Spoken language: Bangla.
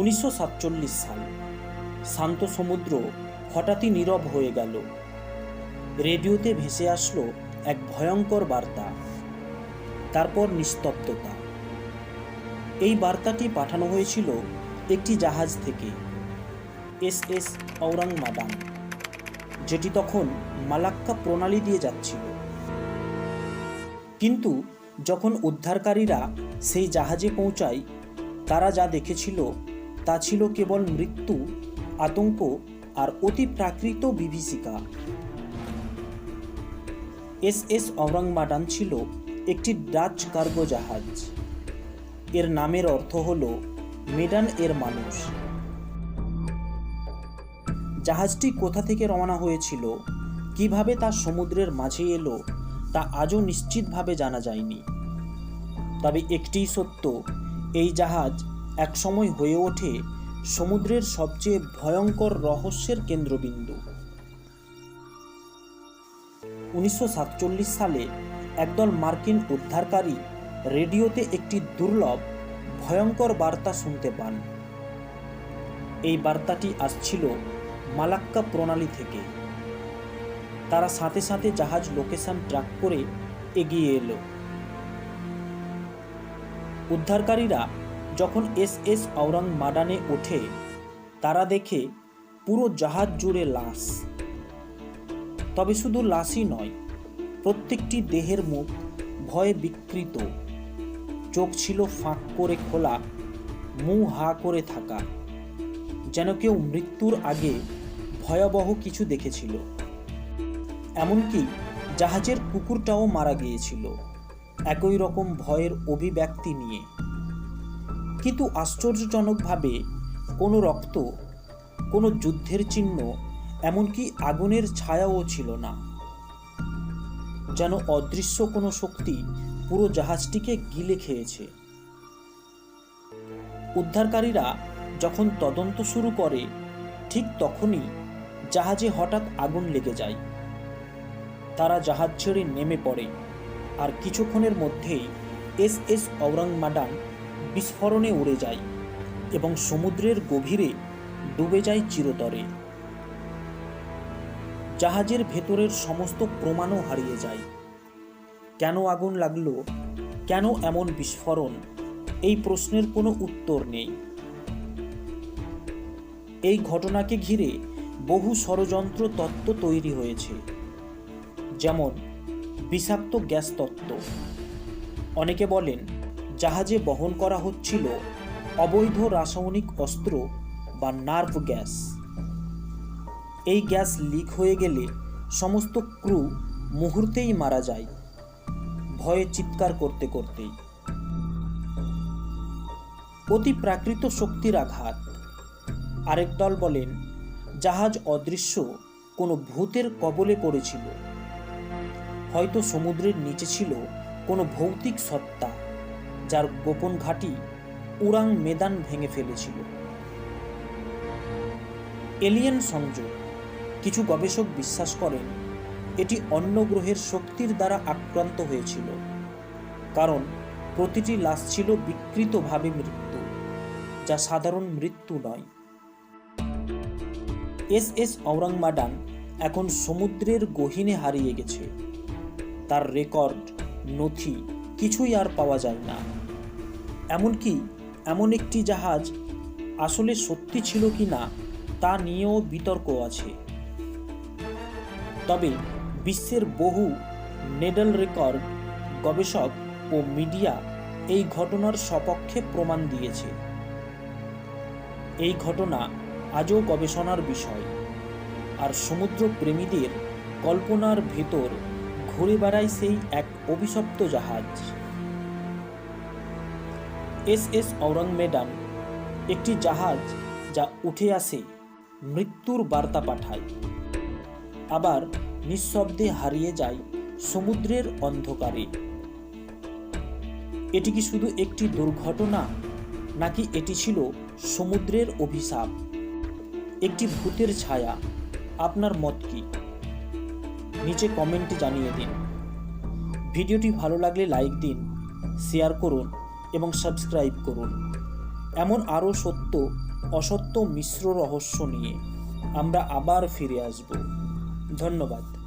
উনিশশো সাতচল্লিশ সাল শান্ত সমুদ্র হঠাৎই নীরব হয়ে গেল। রেডিওতে ভেসে আসলো এক ভয়ঙ্কর বার্তা, তারপর নিস্তব্ধতা। এই বার্তাটি পাঠানো হয়েছিল একটি জাহাজ থেকে, এস এস ঔরং মাদান যেটি তখন মালাক্কা প্রণালী দিয়ে যাচ্ছিল। কিন্তু যখন উদ্ধারকারীরা সেই জাহাজে পৌঁছায়, তারা যা দেখেছিল তা ছিল কেবল মৃত্যু, আতঙ্ক আর অতি প্রাকৃত বিভীষিকা। এস এস ঔরংমাডান ছিল একটি ডাচ কার্গো জাহাজ এর নামের অর্থ হল মেডান এর মানুষ। জাহাজটি কোথা থেকে রওনা হয়েছিল, কীভাবে তা সমুদ্রের মাঝে এলো, তা আজও নিশ্চিতভাবে জানা যায়নি। তবে একটিই সত্য, এই জাহাজ একসময় হয়ে ওঠে সমুদ্রের সবচেয়ে ভয়ঙ্কর রহস্যের কেন্দ্রবিন্দু। উনিশশো সাতচল্লিশ সালে একদল মার্কিন উদ্ধারকারী রেডিওতে একটি দুর্লভ, ভয়ঙ্কর বার্তা শুনতে পান। এই বার্তাটি আসছিল মালাক্কা প্রণালী থেকে। তারা সাথে সাথে জাহাজ লোকেশন ট্র্যাক করে এগিয়ে এলো। উদ্ধারকারীরা যখন এস এস ঔরং মাডানে ওঠে, তারা দেখে পুরো জাহাজ জুড়ে লাশ। তবে শুধু লাশই নয়, প্রত্যেকটি দেহের মুখ ভয়ে বিকৃত। চোখ ছিল ফাঁক করে খোলা, মু হা করে থাকা। যেন কেউ মৃত্যুর আগে ভয়াবহ কিছু দেখেছিল। এমনকি জাহাজের কুকুরটাও মারা গিয়েছিল। একই রকম ভয়ের অভিব্যক্তি নিয়ে। কিন্তু আশ্চর্যজনকভাবে কোনো রক্ত, কোনো যুদ্ধের চিহ্ন, এমনকি আগুনের ছায়াও ছিল না। যেন অদৃশ্য কোনো শক্তি পুরো জাহাজটিকে গিলে খেয়েছে। উদ্ধারকারীরা যখন তদন্ত শুরু করে, ঠিক তখনই জাহাজে হঠাৎ আগুন লেগে যায়। তারা জাহাজ ছেড়ে নেমে পড়ে। আর কিছুক্ষণের মধ্যেই এস এস ঔরংমাডান বিস্ফোরণে উড়ে যায় এবং সমুদ্রের গভীরে ডুবে যায় চিরতরে। জাহাজের ভেতরের সমস্ত প্রমাণও হারিয়ে যায়। কেন আগুন লাগল? কেন এমন বিস্ফোরণ? এই প্রশ্নের কোনো উত্তর নেই। এই ঘটনাকে ঘিরে বহু ষড়যন্ত্র তত্ত্ব তৈরি হয়েছে। যেমন, বিষাক্ত গ্যাস তত্ত্ব। অনেকে বলেন জাহাজে বহন করা হচ্ছিল অবৈধ রাসায়নিক অস্ত্র বা নার্ভ গ্যাস। এই গ্যাস লিক হয়ে গেলে সমস্ত ক্রু মুহূর্তেই মারা যায়। ভয়ে চিৎকার করতে করতেই। অতি প্রাকৃত শক্তির আঘাত। আরেক দল বলেন, জাহাজ অদৃশ্য কোনো ভূতের কবলে পড়েছিল। হয়তো সমুদ্রের নিচে ছিল কোনো ভৌতিক সত্তা। যার গোপন ঘাঁটি উড়াং মেদান ভেঙে ফেলেছিল। এলিয়েন সংযোগ, কিছু গবেষক বিশ্বাস করেন, এটি অন্য গ্রহের শক্তির দ্বারা আক্রান্ত হয়েছিল, কারণ প্রতিটি লাশ ছিল বিকৃতভাবে মৃত্যু, যা সাধারণ মৃত্যু নয়। এস এস ঔরংমাডান এখন সমুদ্রের গহীনে হারিয়ে গেছে। তার রেকর্ড, নথি কিছুই আর পাওয়া যায় না। এমনকি এমন একটি জাহাজ আসলে সত্যি ছিল কি না, তা নিয়েও বিতর্ক আছে। তবে বিশ্বের বহু নেডাল রেকর্ড, গবেষক ও মিডিয়া এই ঘটনার সপক্ষে প্রমাণ দিয়েছে। এই ঘটনা আজও গবেষণার বিষয় আর সমুদ্র প্রেমীদের কল্পনার ভেতর ঘুরে বেড়ায় সেই এক অভিশপ্ত জাহাজ। এস এস ঔরংমেডান একটি জাহাজ যা উঠে আসে, মৃত্যুর বার্তা পাঠায়। আবার নিঃশব্দে হারিয়ে যায় সমুদ্রের অন্ধকারে। এটি কি শুধু একটি দুর্ঘটনা, নাকি এটি ছিল সমুদ্রের অভিশাপ? একটি ভূতের ছায়া, আপনার মত কি? নিচে কমেন্টে জানিয়ে দিন। ভিডিওটি ভালো লাগলে লাইক দিন, শেয়ার করুন। এবং সাবস্ক্রাইব করুন। এমন আরও সত্য, অসত্য মিশ্র রহস্য নিয়ে আমরা আবার ফিরে আসব। ধন্যবাদ।